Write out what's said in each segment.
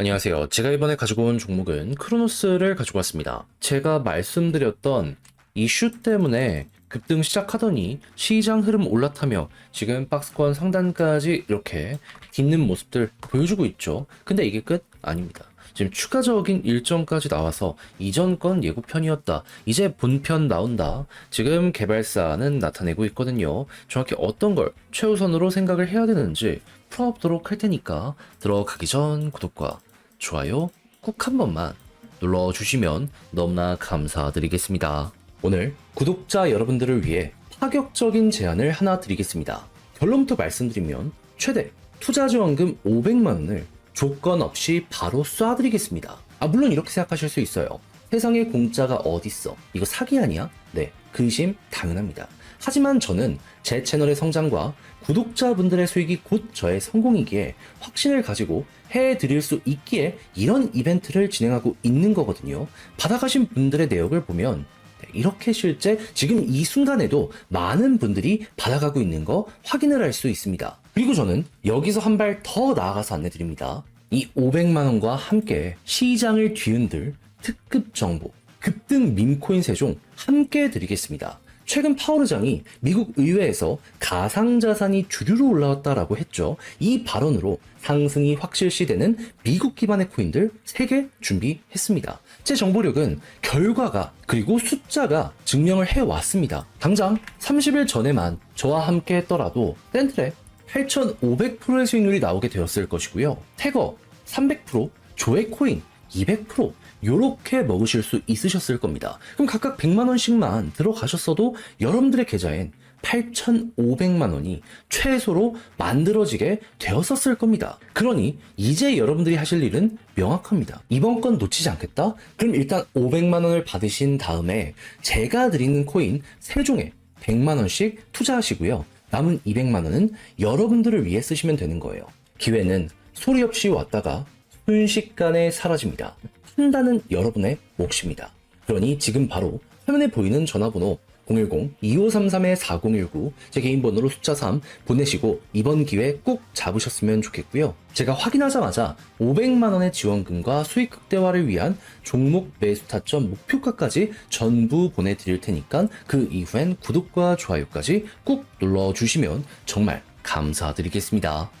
안녕하세요. 제가 이번에 가지고 온 종목은 크로노스를 가지고 왔습니다. 제가 말씀드렸던 이슈 때문에 급등 시작하더니 시장 흐름 올라타며 지금 박스권 상단까지 이렇게 딛는 모습들 보여주고 있죠. 근데 이게 끝? 아닙니다. 지금 추가적인 일정까지 나와서 이전 건 예고편이었다. 이제 본편 나온다. 지금 개발사는 나타내고 있거든요. 정확히 어떤 걸 최우선으로 생각을 해야 되는지 풀어보도록 할 테니까 들어가기 전 구독과 좋아요 꾹한 번만 눌러주시면 너무나 감사드리겠습니다. 오늘 구독자 여러분들을 위해 파격적인 제안을 하나 드리겠습니다. 결론부터 말씀드리면 최대 투자 지원금 500만원을 조건 없이 바로 쏴드리겠습니다. 아, 물론 이렇게 생각하실 수 있어요. 세상에 공짜가 어딨어? 이거 사기 아니야? 네, 근심 당연합니다. 하지만 저는 제 채널의 성장과 구독자분들의 수익이 곧 저의 성공이기에 확신을 가지고 해드릴 수 있기에 이런 이벤트를 진행하고 있는 거거든요. 받아가신 분들의 내역을 보면 네, 이렇게 실제 지금 이 순간에도 많은 분들이 받아가고 있는 거 확인을 할 수 있습니다. 그리고 저는 여기서 한 발 더 나아가서 안내드립니다. 이 500만원과 함께 시장을 뒤흔들 특급 정보, 급등 밈코인 세종 함께 드리겠습니다. 최근 파월 의장이 미국 의회에서 가상자산이 주류로 올라왔다라고 했죠. 이 발언으로 상승이 확실시되는 미국 기반의 코인들 3개 준비했습니다. 제 정보력은 결과가 그리고 숫자가 증명을 해왔습니다. 당장 30일 전에만 저와 함께 했더라도 센트랩 8,500%의 수익률이 나오게 되었을 것이고요. 태거 300%, 조회코인 200%, 요렇게 먹으실 수 있으셨을 겁니다. 그럼 각각 100만 원씩만 들어가셨어도 여러분들의 계좌엔 8,500만 원이 최소로 만들어지게 되었었을 겁니다. 그러니 이제 여러분들이 하실 일은 명확합니다. 이번 건 놓치지 않겠다? 그럼 일단 500만 원을 받으신 다음에 제가 드리는 코인 3종에 100만 원씩 투자하시고요. 남은 200만 원은 여러분들을 위해 쓰시면 되는 거예요. 기회는 소리 없이 왔다가 순식간에 사라집니다. 판단은 여러분의 몫입니다. 그러니 지금 바로 화면에 보이는 전화번호 010-2533-4019 제 개인 번호로 숫자 3 보내시고 이번 기회 꼭 잡으셨으면 좋겠고요. 제가 확인하자마자 500만원의 지원금과 수익 극대화를 위한 종목 매수 타점 목표가까지 전부 보내드릴 테니까 그 이후엔 구독과 좋아요까지 꾹 눌러주시면 정말 감사드리겠습니다.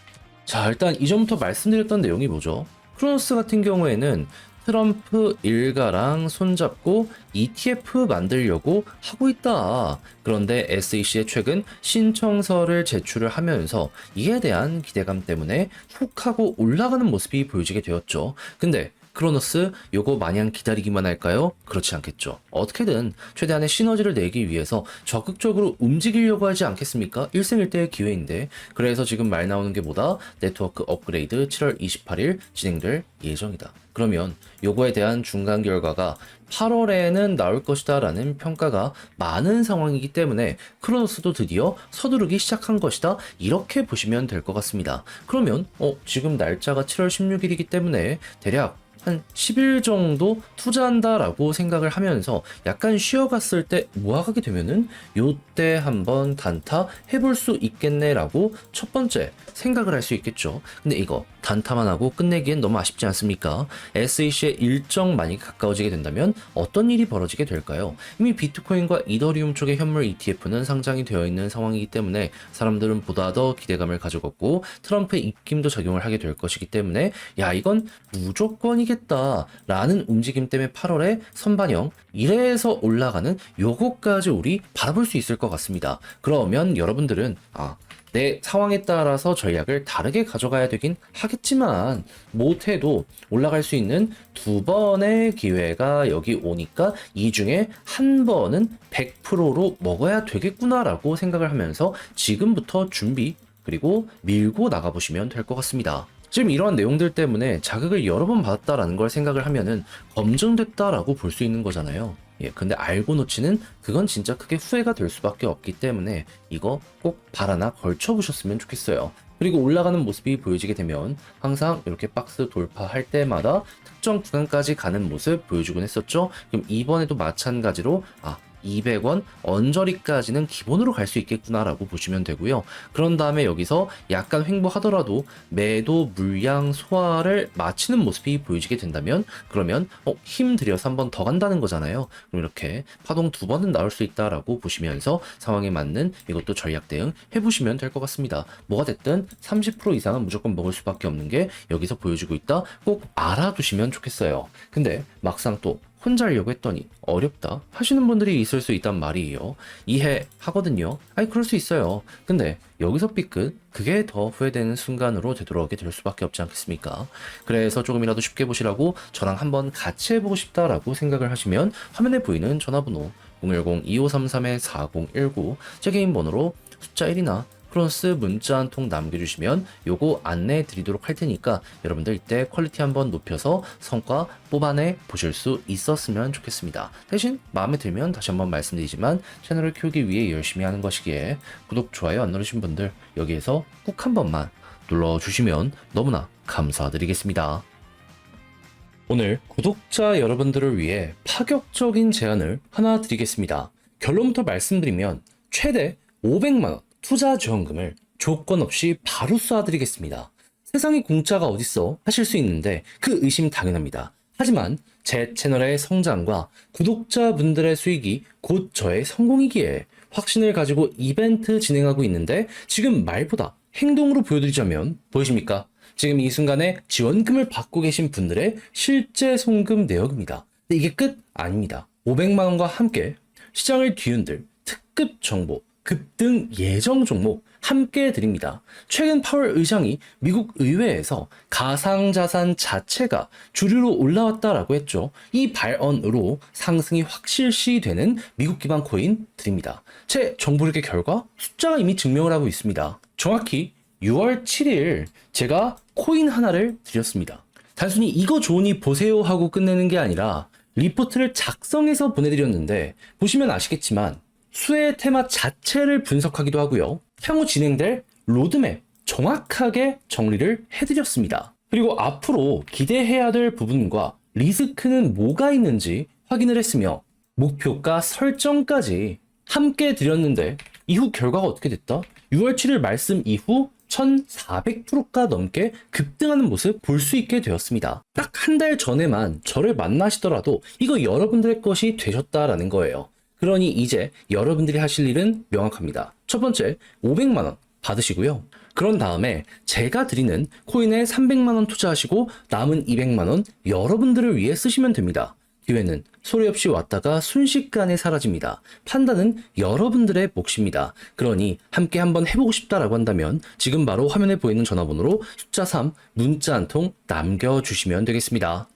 자, 일단 이전부터 말씀드렸던 내용이 뭐죠? 크로노스 같은 경우에는 트럼프 일가랑 손잡고 ETF 만들려고 하고 있다. 그런데 SEC에 최근 신청서를 제출을 하면서 이에 대한 기대감 때문에 훅 하고 올라가는 모습이 보여지게 되었죠. 근데 크로노스 요거 마냥 기다리기만 할까요? 그렇지 않겠죠. 어떻게든 최대한의 시너지를 내기 위해서 적극적으로 움직이려고 하지 않겠습니까? 일생일대의 기회인데 그래서 지금 말 나오는 게 뭐다? 네트워크 업그레이드 7월 28일 진행될 예정이다. 그러면 요거에 대한 중간 결과가 8월에는 나올 것이다 라는 평가가 많은 상황이기 때문에 크로노스도 드디어 서두르기 시작한 것이다 이렇게 보시면 될 것 같습니다. 그러면 어 지금 날짜가 7월 16일이기 때문에 대략 한 10일 정도 투자한다라고 생각을 하면서 약간 쉬어갔을 때 모아가게 되면은 요때 한번 단타 해볼 수 있겠네라고 첫 번째 생각을 할 수 있겠죠. 근데 이거 단타만 하고 끝내기엔 너무 아쉽지 않습니까? SEC의 일정 많이 가까워지게 된다면 어떤 일이 벌어지게 될까요? 이미 비트코인과 이더리움 쪽의 현물 ETF는 상장이 되어 있는 상황이기 때문에 사람들은 보다 더 기대감을 가져갔고 트럼프의 입김도 작용을 하게 될 것이기 때문에 야 이건 무조건이겠 다라는 움직임 때문에 8월에 선반영 이래서 올라가는 요거까지 우리 바라볼 수 있을 것 같습니다. 그러면 여러분들은 아 내 상황에 따라서 전략을 다르게 가져가야 되긴 하겠지만 못해도 올라갈 수 있는 두 번의 기회가 여기 오니까 이 중에 한 번은 100%로 먹어야 되겠구나라고 생각을 하면서 지금부터 준비 그리고 밀고 나가보시면 될 것 같습니다. 지금 이러한 내용들 때문에 자극을 여러 번 받았다라는 걸 생각을 하면은 검증됐다라고 볼 수 있는 거잖아요. 예, 근데 알고 놓치는 그건 진짜 크게 후회가 될 수밖에 없기 때문에 이거 꼭발 하나 걸쳐보셨으면 좋겠어요. 그리고 올라가는 모습이 보여지게 되면 항상 이렇게 박스 돌파할 때마다 특정 구간까지 가는 모습 보여주곤 했었죠. 그럼 이번에도 마찬가지로 아 200원 언저리까지는 기본으로 갈 수 있겠구나라고 보시면 되고요. 그런 다음에 여기서 약간 횡보하더라도 매도 물량 소화를 마치는 모습이 보여지게 된다면 그러면 어, 힘 들여서 한 번 더 간다는 거잖아요. 그럼 이렇게 파동 두 번은 나올 수 있다라고 보시면서 상황에 맞는 이것도 전략 대응 해보시면 될 것 같습니다. 뭐가 됐든 30% 이상은 무조건 먹을 수밖에 없는 게 여기서 보여지고 있다. 꼭 알아두시면 좋겠어요. 근데 막상 또 혼자 하려고 했더니 어렵다 하시는 분들이 있을 수 있단 말이에요. 이해하거든요. 아니 그럴 수 있어요. 근데 여기서 삐끗 그게 더 후회되는 순간으로 되돌아오게 될 수밖에 없지 않겠습니까? 그래서 조금이라도 쉽게 보시라고 저랑 한번 같이 해보고 싶다라고 생각을 하시면 화면에 보이는 전화번호 010-2533-4019 제 개인 번호로 숫자 1이나 크로스 문자 한 통 남겨주시면 요거 안내해 드리도록 할 테니까 여러분들 이때 퀄리티 한번 높여서 성과 뽑아내 보실 수 있었으면 좋겠습니다. 대신 마음에 들면 다시 한번 말씀드리지만 채널을 키우기 위해 열심히 하는 것이기에 구독, 좋아요 안 누르신 분들 여기에서 꾹 한 번만 눌러주시면 너무나 감사드리겠습니다. 오늘 구독자 여러분들을 위해 파격적인 제안을 하나 드리겠습니다. 결론부터 말씀드리면 최대 500만원 투자 지원금을 조건 없이 바로 쏴드리겠습니다. 세상에 공짜가 어딨어 하실 수 있는데 그 의심 당연합니다. 하지만 제 채널의 성장과 구독자분들의 수익이 곧 저의 성공이기에 확신을 가지고 이벤트 진행하고 있는데 지금 말보다 행동으로 보여드리자면 보이십니까? 지금 이 순간에 지원금을 받고 계신 분들의 실제 송금 내역입니다. 근데 이게 끝 아닙니다. 500만 원과 함께 시장을 뒤흔들 특급 정보, 급등 예정 종목 함께 드립니다. 최근 파월 의장이 미국 의회에서 가상자산 자체가 주류로 올라왔다라고 했죠. 이 발언으로 상승이 확실시 되는 미국 기반 코인 드립니다. 제 정보력의 결과 숫자가 이미 증명을 하고 있습니다. 정확히 6월 7일 제가 코인 하나를 드렸습니다. 단순히 이거 좋으니 보세요 하고 끝내는 게 아니라 리포트를 작성해서 보내드렸는데 보시면 아시겠지만 수의 테마 자체를 분석하기도 하고요. 향후 진행될 로드맵 정확하게 정리를 해드렸습니다. 그리고 앞으로 기대해야 될 부분과 리스크는 뭐가 있는지 확인을 했으며 목표가 설정까지 함께 드렸는데 이후 결과가 어떻게 됐다? 6월 7일 말씀 이후 1400%가 넘게 급등하는 모습 볼 수 있게 되었습니다. 딱 한 달 전에만 저를 만나시더라도 이거 여러분들의 것이 되셨다라는 거예요. 그러니 이제 여러분들이 하실 일은 명확합니다. 첫 번째, 500만원 받으시고요. 그런 다음에 제가 드리는 코인에 300만원 투자하시고 남은 200만원 여러분들을 위해 쓰시면 됩니다. 기회는 소리 없이 왔다가 순식간에 사라집니다. 판단은 여러분들의 몫입니다. 그러니 함께 한번 해보고 싶다라고 한다면 지금 바로 화면에 보이는 전화번호로 숫자 3 문자 한 통 남겨주시면 되겠습니다.